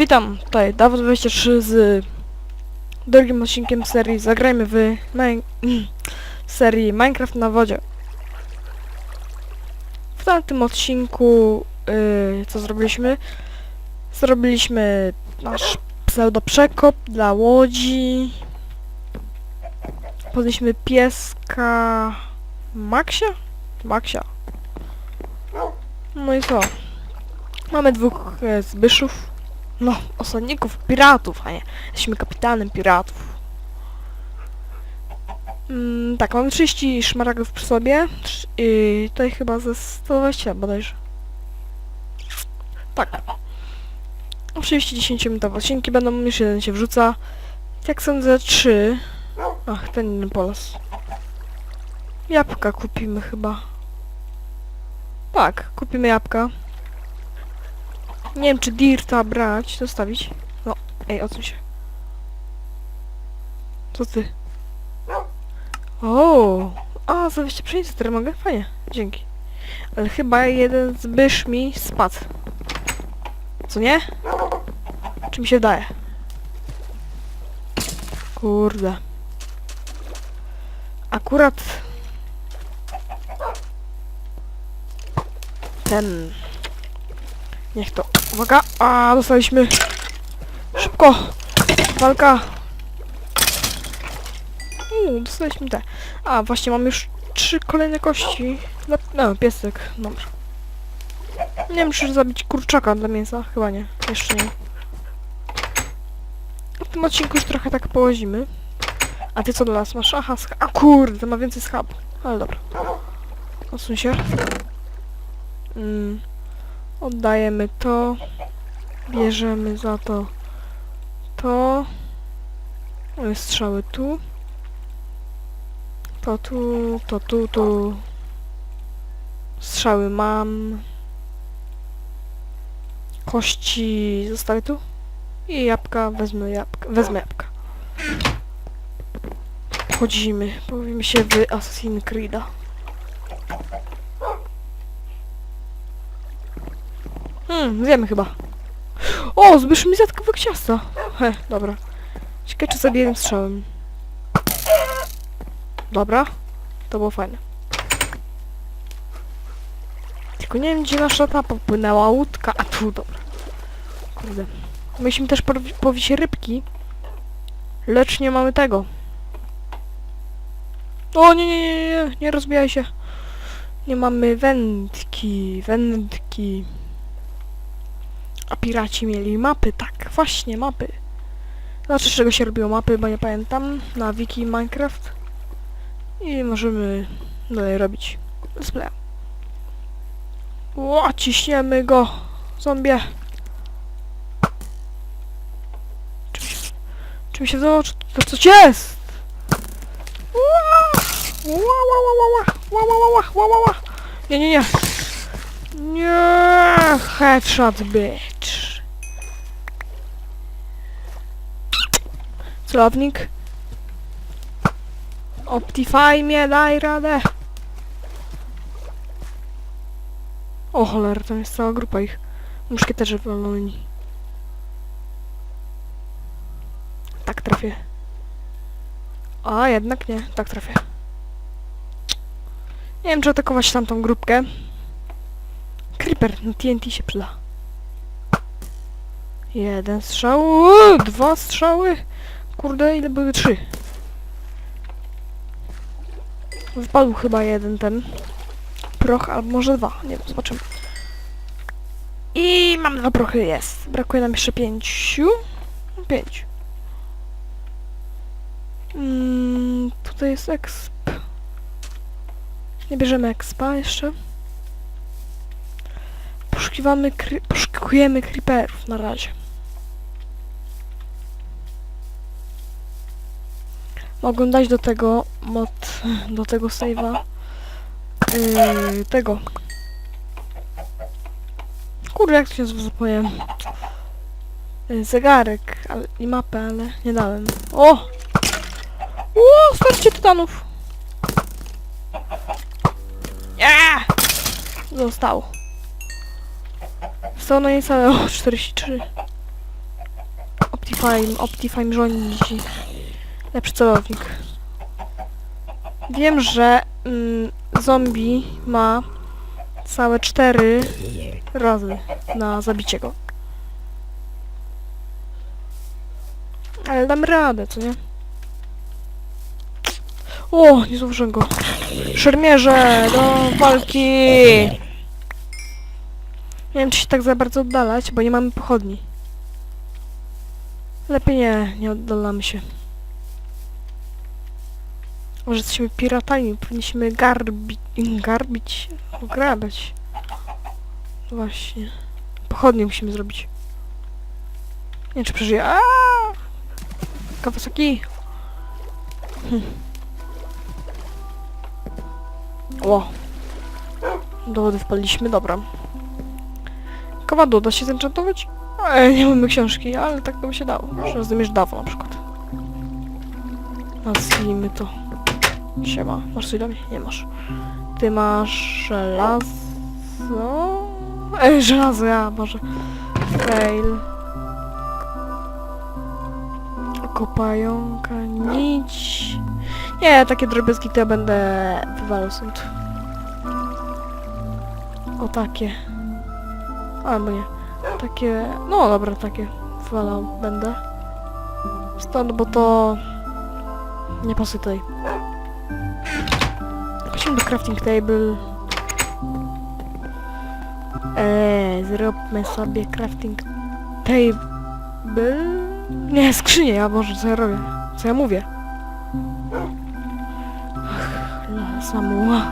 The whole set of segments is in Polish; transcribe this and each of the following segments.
Witam, tutaj Dawid23 z drugim odcinkiem serii Zagrajmy w Min serii Minecraft na wodzie. W tamtym odcinku yy, co zrobiliśmy? Zrobiliśmy nasz pseudo przekop dla łodzi. Podliśmy pieska Maxia? Maxia. No i co? Mamy dwóch e, zbyszów. No, osadników, piratów, a nie. Jesteśmy kapitanem piratów. Mm, tak, mamy 30 szmaragów przy sobie. I tutaj chyba ze 120 bodajże. Tak. Oczywiście 10-minutowe odcinki będą, już jeden się wrzuca. Jak sądzę, 3. Ach, ten inny polos. Jabłka kupimy chyba. Tak, kupimy jabłka. Nie wiem, czy Dirta brać, zostawić. No, ej, odsuń się. Co ty? O, a, za 200 pszenicy teraz mogę? Fajnie, dzięki. Ale chyba jeden zbysz mi spadł. Co nie? Czy mi się wydaje? Kurde. Akurat... Ten... Niech to. Uwaga! A, dostaliśmy. Szybko! Walka! Uuu, dostaliśmy te. A, właśnie mam już trzy kolejne kości. Dla... No, piesek. Dobrze. Nie wiem, czy zabić kurczaka dla mięsa. Chyba nie. Jeszcze nie. W tym odcinku już trochę tak połazimy. A ty co dla nas masz? Aha, A kurde, ma więcej schabu. Ale dobra. Odsuń się. Mm. Oddajemy to. Bierzemy za to to. Strzały tu. To tu, to tu, tu. Strzały mam. Kości zostawię tu. I jabłka, wezmę jabłka, wezmę jabłka. Wchodzimy, powiem się w Assassin's Creed'a. Hmm, wiemy chyba. O, zbysz mi zatkę ciasta. He, dobra. Ciekawe, czy zabiję jednym strzałem. Dobra. To było fajne. Tylko nie wiem, gdzie nasza ta popłynęła łódka. A tu, dobra. Kurde. Myśmy też powi- powić rybki. Lecz nie mamy tego. O, nie, nie, nie, nie, nie rozbijaj się. Nie mamy wędki, wędki. A piraci mieli mapy, tak, właśnie, mapy. Znaczy, z czego się robiło mapy, bo nie pamiętam. Na wiki Minecraft. I możemy dalej robić let's. Ło, ciśniemy go, zombie. Czym się, czym się to, coś jest? Ła, ła, ła, ła, ła, ła, ła, ła, ła. Nie, nie, nie. Nie, headshot bitch. Celownik. Optify mnie, daj radę. O cholera, tam jest cała grupa ich. Muszkieterzy wolni. Tak trafię. A, jednak nie. Tak trafię. Nie wiem, czy atakować tamtą grupkę. Creeper na TNT się przyda. Jeden strzał, uuu, dwa strzały. Kurde, ile były? Trzy. Wpadł chyba jeden ten proch, albo może dwa. Nie wiem, zobaczymy. I mam dwa prochy, jest. Brakuje nam jeszcze pięciu. Pięć. Mm, tutaj jest exp. Nie bierzemy expa jeszcze. Poszukiwamy, poszukiwujemy creeperów na razie. Mogą dać do tego mod, do tego save'a yy, tego. Kurde, jak to się zapomniałem. Yy, zegarek ale, i mapę, ale nie dałem. O! O, starcie tytanów! Nie! Zostało. Zostało na niecałe o 43. Optifine, Optifine rządzi. Lepszy celownik. Wiem, że mm, zombie ma całe cztery razy na zabicie go. Ale dam radę, co nie? O, nie zauważyłem go. Szermierze, do walki! Nie wiem, czy się tak za bardzo oddalać, bo nie mamy pochodni. Lepiej nie, nie oddalamy się. Może jesteśmy piratami, powinniśmy garbi garbić, ograbiać. Właśnie. Pochodnie musimy zrobić. Nie wiem, czy przeżyję. Aaaa! Kawasaki! Hm. O! Do wody wpadliśmy, dobra. Kowadło da się zenchantować? Ej, nie mamy książki, ale tak by się dało. Rozumiesz dawo na przykład. Nazwijmy to. Siema. Masz coś do mnie? Nie masz. Ty masz żelazo? Ej, żelazo, ja, Boże. Fail. Kopająka, nić. Nie, takie drobiazgi to ja będę wywalał stąd. O takie. Albo nie. Takie, no dobra, takie wywalał będę. Stąd, bo to nie pasuje tutaj. Chodźmy do crafting table. Eee, zróbmy sobie crafting table. Nie, skrzynię, ja Boże, co ja robię? Co ja mówię? Ach, sam ład.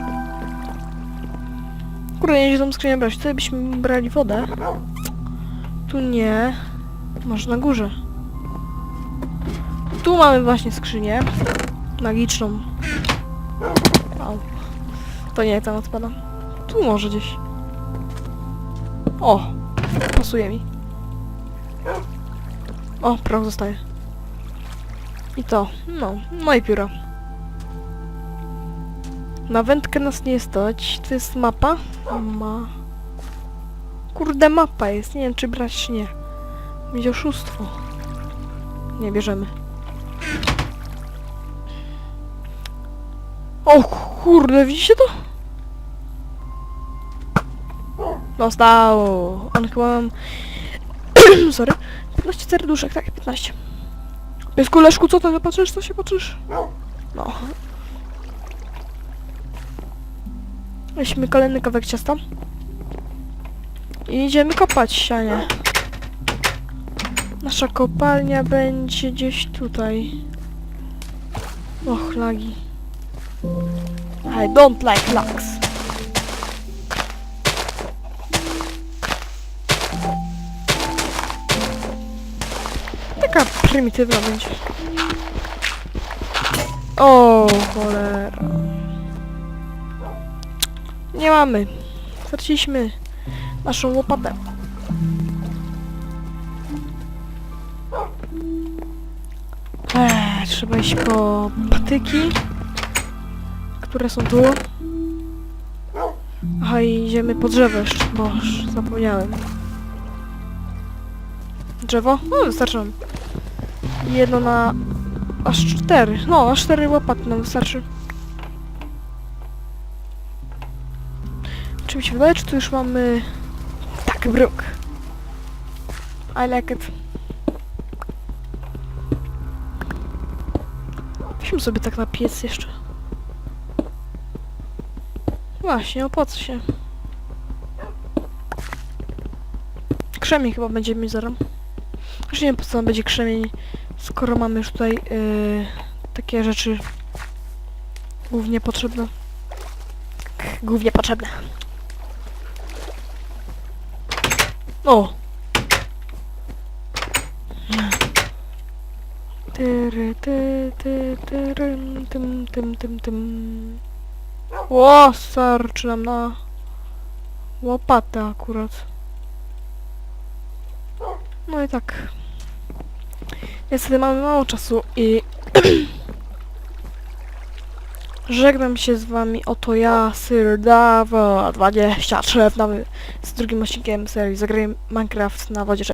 Kurde, nie idzie tą skrzynię brać. Tutaj byśmy brali wodę. Tu nie. Może na górze. Tu mamy właśnie skrzynię. Magiczną. To nie, tam odpada. Tu może gdzieś. O! Pasuje mi. O, prąg zostaje. I to. No. No i pióro. Na wędkę nas nie stać. To jest mapa? Ma... Kurde, mapa jest. Nie wiem, czy brać, czy nie. Będzie oszustwo. Nie bierzemy. O kurde, widzicie to? Dostał. On chyba mam... Sorry. 15 serduszek, tak, 15. Piesku Leszku, co to patrzysz? Co się patrzysz? No. Weźmy kolejny kawałek ciasta. I idziemy kopać sianie. Nasza kopalnia będzie gdzieś tutaj. Och, lagi. I don't like lags. Prymitywna będzie. O, cholera. Nie mamy. Straciliśmy naszą łopatę. Eee, trzeba iść po patyki, które są tu. Aha, i idziemy po drzewo jeszcze, bo już zapomniałem. Drzewo? No, wystarczy nam. I Jedno na... aż cztery. No, aż cztery łopaty nam wystarczy. Czy mi się wydaje, czy tu już mamy... Tak, bruk. I like it. Weźmy sobie tak na piec jeszcze. Właśnie, opłaca się. Krzemień chyba będziemy mieć zaraz. Już nie wiem po co nam będzie krzemień, skoro mamy już tutaj yy, takie rzeczy głównie potrzebne. Głównie potrzebne. O! Tyry, ty, ty, tyrym, tym, tym, tym, tym. Ło, starczy nam na łopatę akurat. No i tak. Niestety mamy mało czasu i żegnam się z wami. Oto ja, Sir Dawa 23 w nowym, z drugim odcinkiem serii Zagraj Minecraft na wodzie.